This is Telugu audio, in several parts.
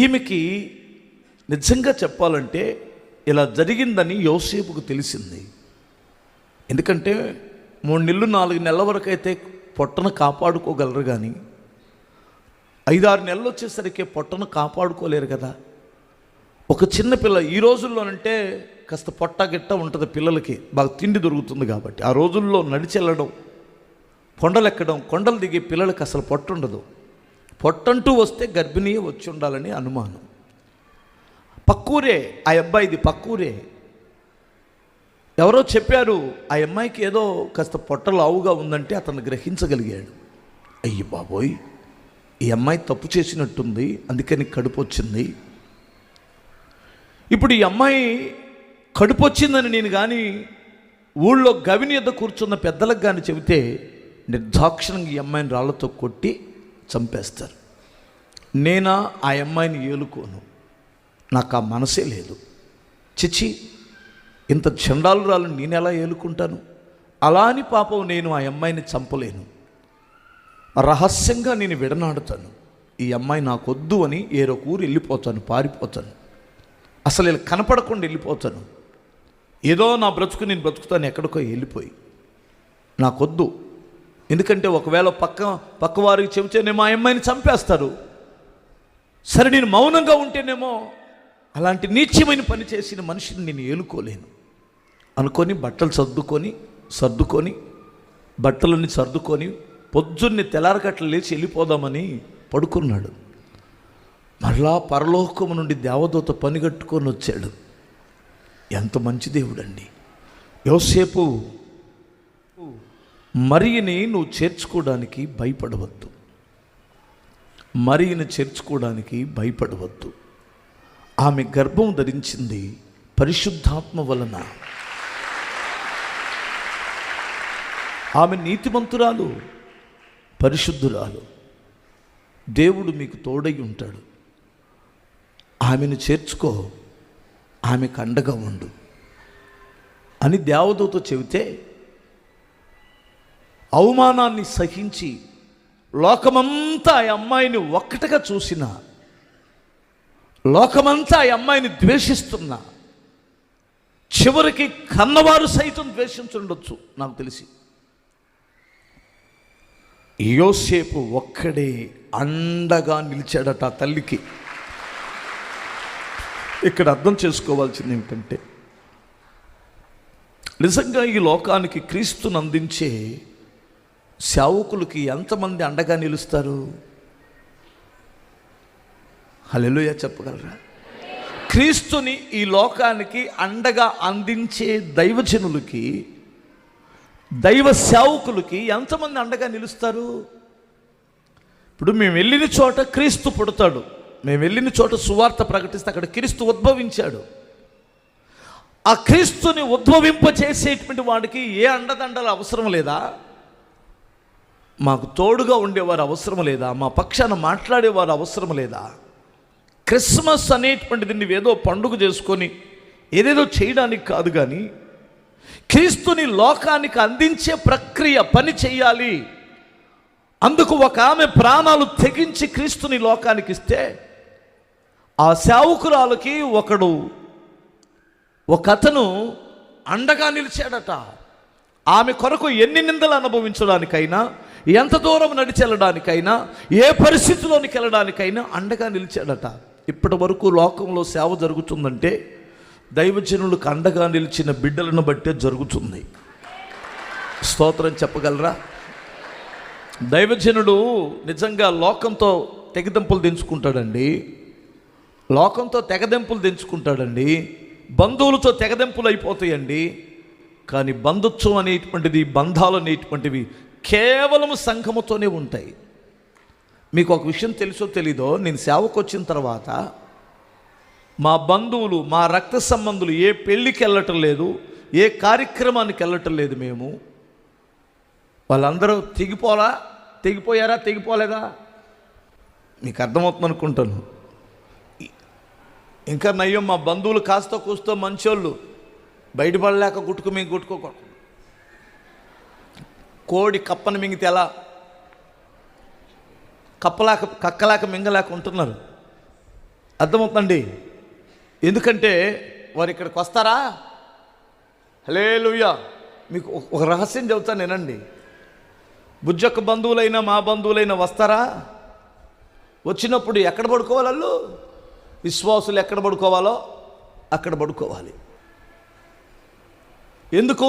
ఈమెకి నిజంగా చెప్పాలంటే ఇలా జరిగిందని యోసేపుకు తెలిసింది. ఎందుకంటే మూడు నెలలు నాలుగు నెలల వరకు అయితే పొట్టను కాపాడుకోగలరు కానీ ఐదారు నెలలు వచ్చేసరికి పొట్టను కాపాడుకోలేరు కదా. ఒక చిన్న పిల్ల ఈ రోజుల్లోనంటే కాస్త పొట్ట గిట్ట ఉంటుంది పిల్లలకి బాగా తిండి దొరుకుతుంది కాబట్టి. ఆ రోజుల్లో నడిచెళ్ళడం కొండలు కొండలెక్కడం కొండలు దిగే పిల్లలకి అసలు పొట్టు ఉండదు పొట్టంటూ వస్తే గర్భిణీ వచ్చి ఉండాలని అనుమానం. పక్కూరే ఆ అబ్బాయిది పక్కూరే. ఎవరో చెప్పారు ఆ అమ్మాయికి ఏదో కాస్త పొట్ట లావుగా ఉందంటే అతను గ్రహించగలిగాడు. అయ్యి బాబోయ్ ఈ అమ్మాయి తప్పు చేసినట్టుంది అందుకని కడుపు వచ్చింది. ఇప్పుడు ఈ అమ్మాయి కడుపు వచ్చిందని నేను కానీ ఊళ్ళో గవిని ఎద్ద కూర్చున్న పెద్దలకు కానీ చెబితే నిర్దాక్షిణంగా ఈ అమ్మాయిని రాళ్ళతో కొట్టి చంపేస్తారు. నేనా ఆ అమ్మాయిని ఏలుకోను? నాకు ఆ మనసే లేదు. చిచి ఇంత చండాలురాలు నేను ఎలా ఏలుకుంటాను? అలా అని పాపం నేను ఆ అమ్మాయిని చంపలేను. రహస్యంగా నేను విడనాడుతాను. ఈ అమ్మాయి నాకొద్దు అని ఏరొక ఊరు వెళ్ళిపోతాను పారిపోతాను. అసలు ఇలా కనపడకుండా వెళ్ళిపోతాను. ఏదో నా బ్రతుకు నేను బ్రతుకుతాను ఎక్కడికో వెళ్ళిపోయి. నాకొద్దు. ఎందుకంటే ఒకవేళ పక్క పక్కవారికి చెబితేనేమో ఆ అమ్మాయిని చంపేస్తారు. సరే నేను మౌనంగా ఉంటేనేమో అలాంటి నీచ్యమైన పని చేసిన మనిషిని నేను ఏలుకోలేను. అనుకొని బట్టలు సర్దుకొని సర్దుకొని బట్టలన్నీ సర్దుకొని పొద్దున్నే తెల్లారకట్లు లేచి వెళ్ళిపోదామని పడుకున్నాడు. మరలా పరలోకము నుండి దేవదూత పనిగట్టుకొని వచ్చాడు. ఎంత మంచి దేవుడండి. యోసేపు మరియని నువ్వు చేర్చుకోవడానికి భయపడవద్దు. మరియని చేర్చుకోవడానికి భయపడవద్దు. ఆమె గర్భం ధరించింది పరిశుద్ధాత్మ వలన. ఆమె నీతిమంతురాలు పరిశుద్ధురాలు. దేవుడు మీకు తోడై ఉంటాడు. ఆమెను చేర్చుకో ఆమెకు అండగా ఉండు. అని దేవదూత చెబితే అవమానాన్ని సహించి లోకమంతా ఈ అమ్మాయిని ఒక్కటిగా చూసిన లోకమంతా ఈ అమ్మాయిని ద్వేషిస్తున్నా చివరికి కన్నవారు సైతం ద్వేషించుండొచ్చు నాకు తెలిసి. యోసేపు ఒక్కడే అండగా నిలిచాడట తల్లికి. ఇక్కడ అర్థం చేసుకోవాల్సింది ఏమిటంటే నిజంగా ఈ లోకానికి క్రీస్తును అందించే సేవకులకి ఎంతమంది అండగా నిలుస్తారు? హల్లెలూయా చెప్పగలరా? క్రీస్తుని ఈ లోకానికి అండగా అందించే దైవజనులకి దైవ సేవకులకి ఎంతమంది అండగా నిలుస్తారు? ఇప్పుడు మేము వెళ్ళిన చోట క్రీస్తు పుడతాడు. మేము వెళ్ళిన చోట సువార్త ప్రకటిస్తే అక్కడ క్రీస్తు ఉద్భవించాడు. ఆ క్రీస్తుని ఉద్భవింపచేసేటువంటి వాడికి ఏ అండదండలు అవసరం లేదా? మాకు తోడుగా ఉండేవారు అవసరం లేదా? మా పక్షాన మాట్లాడేవారు అవసరం లేదా? క్రిస్మస్ అనేటువంటిది నువ్వేదో పండుగ చేసుకొని ఏదేదో చేయడానికి కాదు కానీ క్రీస్తుని లోకానికి అందించే ప్రక్రియ పని చేయాలి. అందుకు ఒక ఆమె ప్రాణాలు తెగించి క్రీస్తుని లోకానికి ఇస్తే ఆ సేవకురాలకి ఒకడు ఒక అతను అండగా నిలిచాడట. ఆమె కొరకు ఎన్ని నిందలు అనుభవించడానికైనా ఎంత దూరం నడిచి వెళ్ళడానికైనా ఏ పరిస్థితిలోనికి వెళ్ళడానికైనా అండగా నిలిచాడట. ఇప్పటి వరకు లోకంలో సేవ జరుగుతుందంటే దైవజనులకు అండగా నిలిచిన బిడ్డలను బట్టే జరుగుతుంది. స్తోత్రం చెప్పగలరా? దైవజనుడు నిజంగా లోకంతో తెగదెంపులు దించుకుంటాడండి. లోకంతో తెగదెంపులు దించుకుంటాడండి. బంధువులతో తెగదెంపులు అయిపోతాయండి. కానీ బంధుత్వం అనేటువంటిది బంధాలు అనేటువంటివి కేవలం సంఘముతోనే ఉంటాయి. మీకు ఒక విషయం తెలుసో తెలీదో నేను సేవకు వచ్చిన తర్వాత మా బంధువులు మా రక్త సంబంధులు ఏ పెళ్ళికి వెళ్ళటం లేదు ఏ కార్యక్రమానికి వెళ్ళటం లేదు మేము. వాళ్ళందరూ తెగిపోలా తెగిపోయారా తెగిపోలేదా? మీకు అర్థమవుతుంది అనుకుంటాను ఇంకా నయ్యం మా బంధువులు కాస్త కూస్తో మంచోళ్ళు. బయటపడలేక గుట్టుకు మేము గుట్టుకోకూడదు. కోడి కప్పని మింగితే ఎలా? కప్పలాక కక్కలాక మింగలాక ఉంటున్నారు. అర్థమవుతుందండి? ఎందుకంటే వారు ఇక్కడికి వస్తారా? హలే మీకు ఒక- రహస్యం చెబుతాను నేనండి. బుజ్జొక్క బంధువులైనా మా బంధువులైనా వస్తారా? వచ్చినప్పుడు ఎక్కడ పడుకోవాలి విశ్వాసులు ఎక్కడ పడుకోవాలో అక్కడ పడుకోవాలి. ఎందుకు?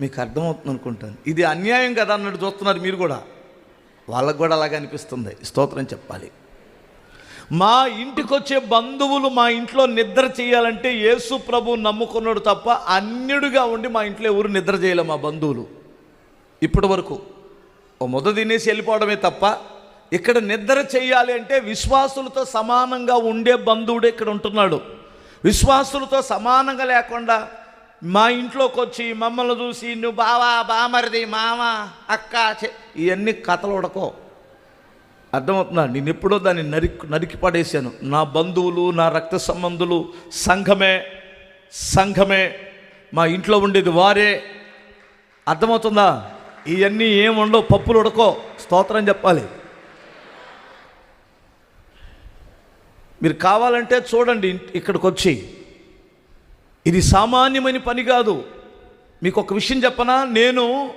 మీకు అర్థమవుతుంది అనుకుంటాను. ఇది అన్యాయం కదా అన్నట్టు చూస్తున్నారు మీరు కూడా. వాళ్ళకు కూడా అలాగే అనిపిస్తుంది. స్తోత్రం చెప్పాలి. మా ఇంటికి వచ్చే బంధువులు మా ఇంట్లో నిద్ర చేయాలంటే యేసు ప్రభు నమ్ముకున్నాడు తప్ప అన్యుడిగా ఉండి మా ఇంట్లో ఎవరు నిద్ర చేయలే మా బంధువులు. ఇప్పటి వరకు ఓ తినేసి వెళ్ళిపోవడమే తప్ప ఇక్కడ నిద్ర చేయాలి అంటే విశ్వాసులతో సమానంగా ఉండే బంధువుడు ఇక్కడ ఉంటున్నాడు. విశ్వాసులతో సమానంగా లేకుండా మా ఇంట్లోకి వచ్చి మమ్మల్ని చూసి నువ్వు బావా బామరిది మామ అక్క ఇవన్నీ కథలు ఉడకో. అర్థమవుతుందా? నేను ఎప్పుడో దాన్ని నరికి నరికి పడేశాను. నా బంధువులు నా రక్త సంబంధులు సంఘమే సంఘమే మా ఇంట్లో ఉండేది వారే. అర్థమవుతుందా? ఇవన్నీ ఏముండవు పప్పులు ఉడకో. స్తోత్రం చెప్పాలి. మీరు కావాలంటే చూడండి ఇక్కడికి వచ్చి ఇది సామాన్యమైన పని కాదు. మీకు ఒక విషయం చెప్పనా? నేను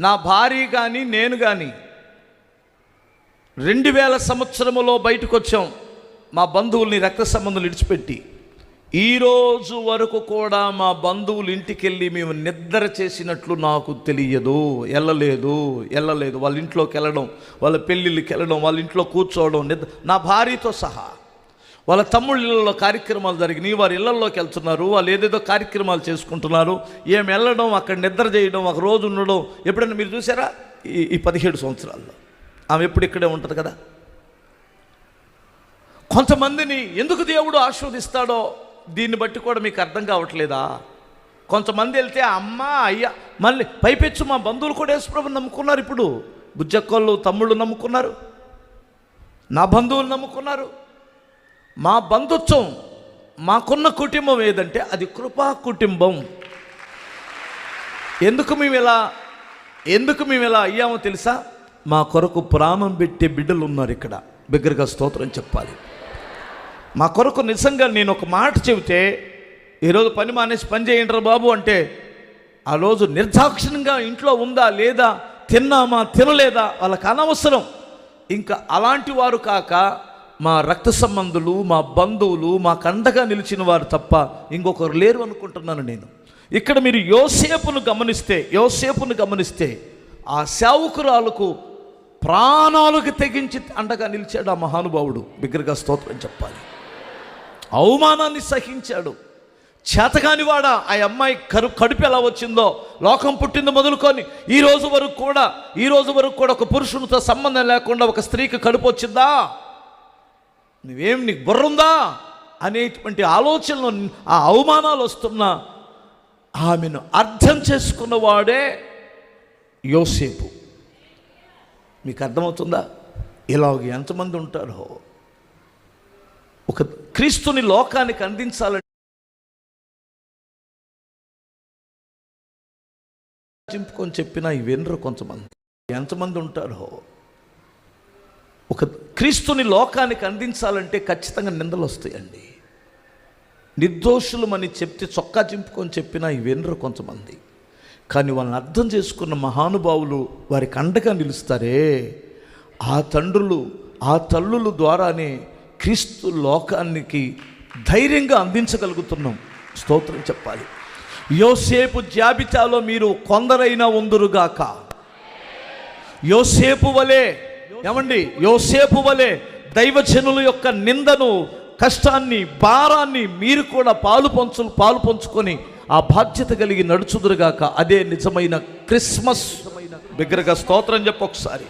నా భార్య కానీ నేను కానీ రెండు వేల సంవత్సరములో బయటకు వచ్చాం మా బంధువుల్ని రక్త సంబంధులు విడిచిపెట్టి. ఈ రోజు వరకు కూడా మా బంధువులు ఇంటికి వెళ్ళి మేము నిద్ర చేసినట్లు నాకు తెలియదు. వెళ్ళలేదు వెళ్ళలేదు వాళ్ళ ఇంట్లోకి వెళ్ళడం వాళ్ళ పెళ్ళిళ్ళకి వెళ్ళడం వాళ్ళ ఇంట్లో కూర్చోవడం నిద్ర నా భార్యతో సహా. వాళ్ళ తమ్ముళ్ళ ఇళ్ళల్లో కార్యక్రమాలు జరిగినాయి వారి ఇళ్ళలోకి వెళ్తున్నారు వాళ్ళు ఏదేదో కార్యక్రమాలు చేసుకుంటున్నారు ఏం వెళ్ళడం అక్కడ నిద్ర చేయడం ఒక రోజు ఉండడం ఎప్పుడైనా మీరు చూసారా ఈ ఈ పదిహేడు సంవత్సరాల్లో. ఆమె ఎప్పుడు ఇక్కడే ఉంటుంది కదా? కొంతమందిని ఎందుకు దేవుడు ఆశీర్వదిస్తాడో దీన్ని బట్టి కూడా మీకు అర్థం కావట్లేదా? కొంతమంది వెళ్తే అమ్మ అయ్యా మళ్ళీ పైపెచ్చు మా బంధువులు కూడా యేసుప్రభు నమ్ముకున్నారు ఇప్పుడు. బుజ్జక్కోళ్ళు తమ్ముళ్ళు నమ్ముకున్నారు. నా బంధువులు నమ్ముకున్నారు. మా బంధుత్వం మాకున్న కుటుంబం ఏదంటే అది కృపా కుటుంబం. ఎందుకు మేము ఇలా ఎందుకు మేము ఇలా అయ్యామో తెలుసా? మా కొరకు ప్రాణం పెట్టే బిడ్డలు ఉన్నారు ఇక్కడ. బిగ్గరగా స్తోత్రం చెప్పాలి. మా కొరకు నిజంగా నేను ఒక మాట చెబితే ఈరోజు పని మానేసి పని చేయండి బాబు అంటే ఆ రోజు నిర్దాక్షిణ్యంగా ఇంట్లో ఉందా లేదా తిన్నామా తినలేదా వాళ్ళకి అనవసరం. ఇంకా అలాంటి వారు కాక మా రక్త సంబంధులు మా బంధువులు మా కండగా నిలిచిన వారు తప్ప ఇంకొకరు లేరు అనుకుంటున్నాను నేను. ఇక్కడ మీరు యోసేపును గమనిస్తే యోసేపును గమనిస్తే ఆ సేవకురాలకు ప్రాణాలకు తెగించి అండగా నిలిచాడు ఆ మహానుభావుడు. బిగ్గరగా స్తోత్రం చెప్పాలి. అవమానాన్ని సహించాడు. చేతగానివాడా ఆ అమ్మాయి కరు కడుపు ఎలా వచ్చిందో లోకం పుట్టింది మొదలుకొని ఈ రోజు వరకు కూడా ఈ రోజు వరకు కూడా ఒక పురుషునితో సంబంధం లేకుండా ఒక స్త్రీకి కడుపు వచ్చిందా? నువ్వేం నీకు బుర్రుందా? అనేటువంటి ఆలోచనలు ఆ అవమానాలు వస్తున్నా. ఆమెను అర్థం చేసుకున్నవాడే యోసేపు. మీకు అర్థమవుతుందా? ఇలాగ ఎంతమంది ఉంటారో. ఒక క్రీస్తుని లోకానికి అందించాలని చింపుకొని చెప్పినా ఈ వినరు కొంతమంది. ఎంతమంది ఉంటారో. ఒక క్రీస్తుని లోకానికి అందించాలంటే ఖచ్చితంగా నిందలు వస్తాయండి. నిర్దోషులమని చెప్తే చొక్కా చింపుకొని చెప్పినా ఈ వినరు కొంతమంది. కానీ వాళ్ళని అర్థం చేసుకున్న మహానుభావులు వారికి అండగా నిలుస్తారే. ఆ తండ్రులు ఆ తల్లుల ద్వారానే క్రీస్తు లోకానికి ధైర్యంగా అందించగలుగుతున్నాం. స్తోత్రం చెప్పాలి. యోసేపు జాబితాలో మీరు కొందరైనా ఉందురుగాక. యోసేపు వలె ఏమండి? యోసేపు వలె దైవజనుల యొక్క నిందను కష్టాన్ని భారాన్ని మీరు కూడా పాలు పంచు పాలు పంచుకొని ఆ బాధ్యత కలిగి నడుచుదురుగాక. అదే నిజమైన క్రిస్మస్. బిగ్గరగా స్తోత్రం చెప్పు ఒకసారి.